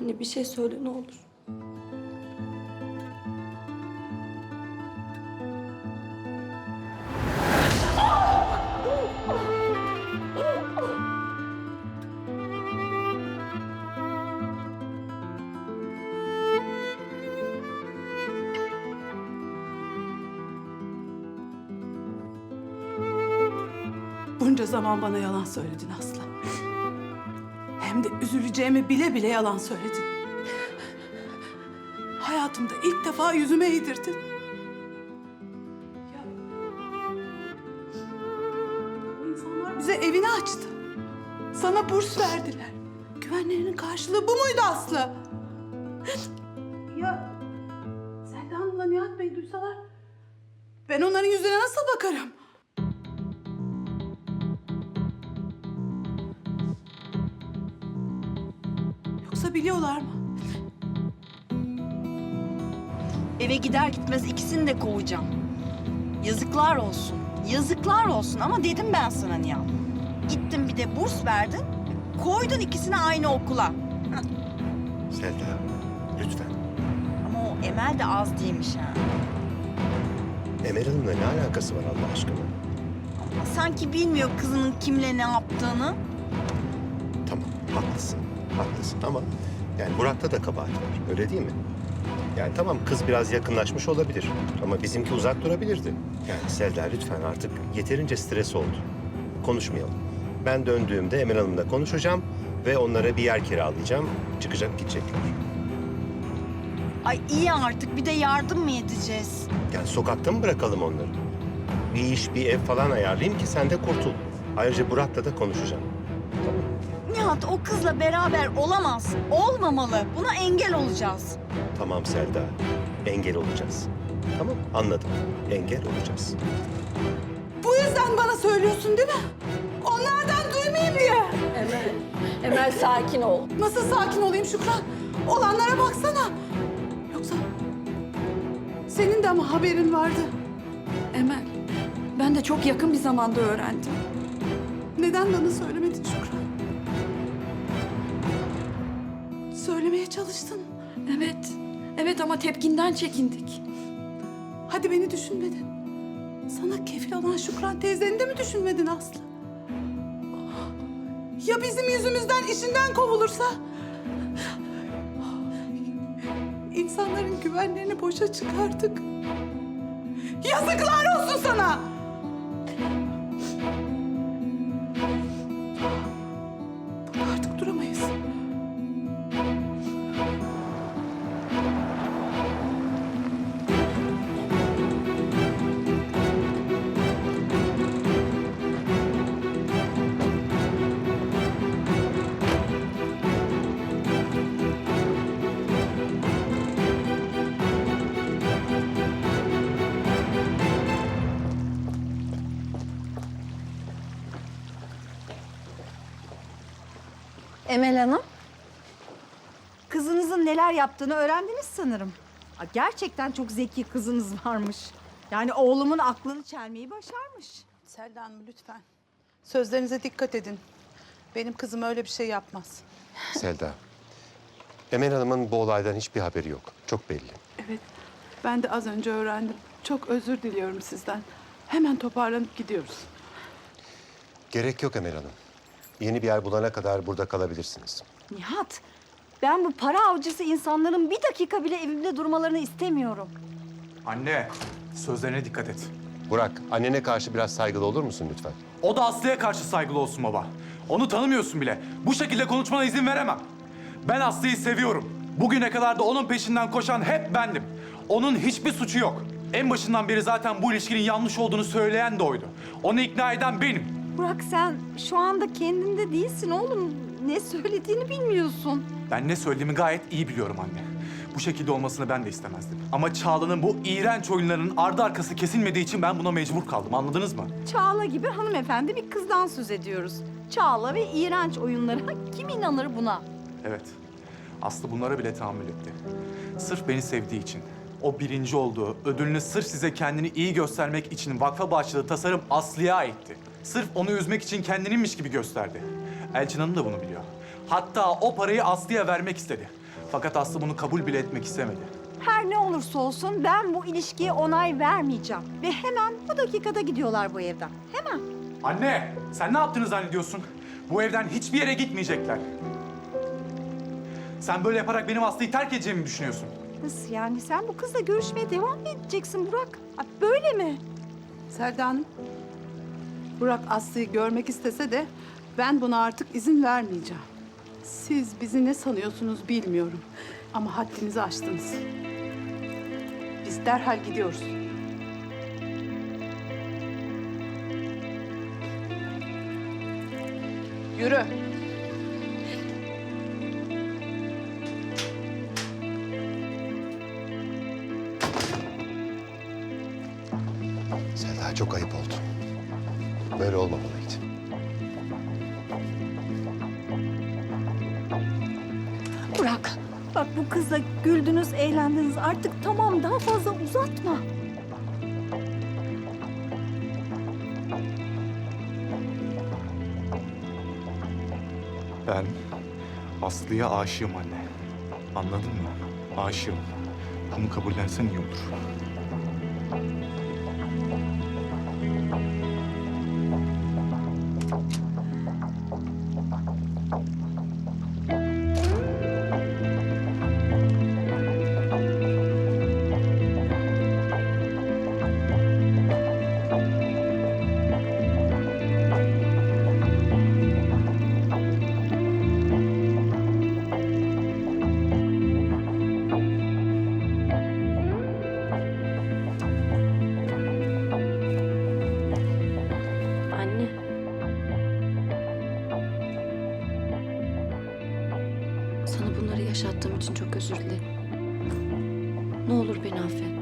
Anne bir şey söyle ne olur. Bunca zaman bana yalan söyledin Aslı. Hem de üzüleceğimi bile bile yalan söyledin. Hayatımda ilk defa yüzüme eğdirdin. Ya, insanlar bize evini açtı. Sana burs verdiler. Güvenlerinin karşılığı bu muydu Aslı? Ya Selda Hanım'la Nihat Bey duysalar ben onların yüzüne nasıl bakarım? Yoksa biliyorlar mı? Eve gider gitmez ikisini de kovacağım. Yazıklar olsun. Yazıklar olsun ama dedim ben sana Nihan. Gittin bir de burs verdin. Koydun ikisini aynı okula. Selda, lütfen. Ama o Emel de az değilmiş ha. Emel Hanım'la ne alakası var Allah aşkına? Sanki bilmiyor kızının kimle ne yaptığını. Tamam, haklısın. Haklısın ama yani Burak'ta da kabahat var. Öyle değil mi? Yani tamam kız biraz yakınlaşmış olabilir ama bizimki uzak durabilirdi. Yani Selda lütfen artık yeterince stres oldu. Konuşmayalım. Ben döndüğümde Emel Hanım'la konuşacağım ve onlara bir yer kiralayacağım. Çıkacak gidecekler. Ay iyi artık bir de yardım mı edeceğiz? Yani sokakta mı bırakalım onları? Bir iş, bir ev falan ayarlayayım ki sen de kurtul. Ayrıca Burak'la da konuşacağım. Tamam. Nihat o kızla beraber olamaz. Olmamalı. Buna engel olacağız. Tamam Selda. Engel olacağız. Tamam anladım. Engel olacağız. Bu yüzden bana söylüyorsun değil mi? Onlardan duymayayım diye. Emel, Emel sakin ol. Nasıl sakin olayım Şükran? Olanlara baksana. Yoksa senin de ama haberin vardı. Emel, ben de çok yakın bir zamanda öğrendim. Neden bana söylemedin Söylemeye çalıştın. Evet, evet ama tepkinden çekindik. Hadi beni düşünmedin. Sana kefil olan Şükran teyzeni de mi düşünmedin Aslı? Ya bizim yüzümüzden işinden kovulursa? İnsanların güvenlerini boşa çıkardık. Yazıklar olsun sana! Emel Hanım. Kızınızın neler yaptığını öğrendiniz sanırım. Aa, Gerçekten çok zeki kızınız varmış. Yani oğlumun aklını çelmeyi başarmış. Selda Hanım lütfen. Sözlerinize dikkat edin. Benim kızım öyle bir şey yapmaz. Selda. Emel Hanım'ın bu olaydan hiçbir haberi yok. Çok belli. Evet, ben de az önce öğrendim. Çok özür diliyorum sizden. Hemen toparlanıp gidiyoruz. Gerek yok Emel Hanım. Yeni bir yer bulana kadar burada kalabilirsiniz. Nihat, ben bu para avcısı insanların bir dakika bile evimde durmalarını istemiyorum. Anne, sözlerine dikkat et. Burak, annene karşı biraz saygılı olur musun lütfen? O da Aslı'ya karşı saygılı olsun baba. Onu tanımıyorsun bile. Bu şekilde konuşmana izin veremem. Ben Aslı'yı seviyorum. Bugüne kadar da onun peşinden koşan hep bendim. Onun hiçbir suçu yok. En başından beri zaten bu ilişkinin yanlış olduğunu söyleyen de oydu. Onu ikna eden benim. Burak sen şu anda kendinde değilsin oğlum. Ne söylediğini bilmiyorsun. Ben ne söylediğimi gayet iyi biliyorum anne. Bu şekilde olmasını ben de istemezdim. Ama Çağla'nın bu iğrenç oyunlarının ardı arkası kesilmediği için ben buna mecbur kaldım. Anladınız mı? Çağla gibi hanımefendi bir kızdan söz ediyoruz. Çağla ve iğrenç oyunlara kim inanır buna? Evet. Aslı bunlara bile tahammül etti. Sırf beni sevdiği için. O birinci olduğu, ödülünü sırf size kendini iyi göstermek için vakfa bağışladığı tasarım Aslı'ya aitti. Sırf onu üzmek için kendininmiş gibi gösterdi. Elçin Hanım da bunu biliyor. Hatta o parayı Aslı'ya vermek istedi. Fakat Aslı bunu kabul bile etmek istemedi. Her ne olursa olsun ben bu ilişkiye onay vermeyeceğim. Ve hemen bu dakikada gidiyorlar bu evden. Hemen. Anne, sen ne yaptığını zannediyorsun? Bu evden hiçbir yere gitmeyecekler. Sen böyle yaparak benim Aslı'yı terk edeceğimi düşünüyorsun. Nasıl yani? Sen bu kızla görüşmeye devam mı edeceksin Burak? Ha, böyle mi? Selda Hanım, Burak Aslı'yı görmek istese de ben buna artık izin vermeyeceğim. Siz bizi ne sanıyorsunuz bilmiyorum ama haddinizi aştınız. Biz derhal gidiyoruz. Yürü. Selda çok ayıp oldu. Böyle olmamalıydı. Burak, bak bu kızla güldünüz, eğlendiniz. Artık tamam daha fazla uzatma. Ben Aslı'ya aşığım anne. Anladın mı? Aşığım. Bunu kabullensen iyi olur. İçin çok özür dilerim. Ne olur beni affet.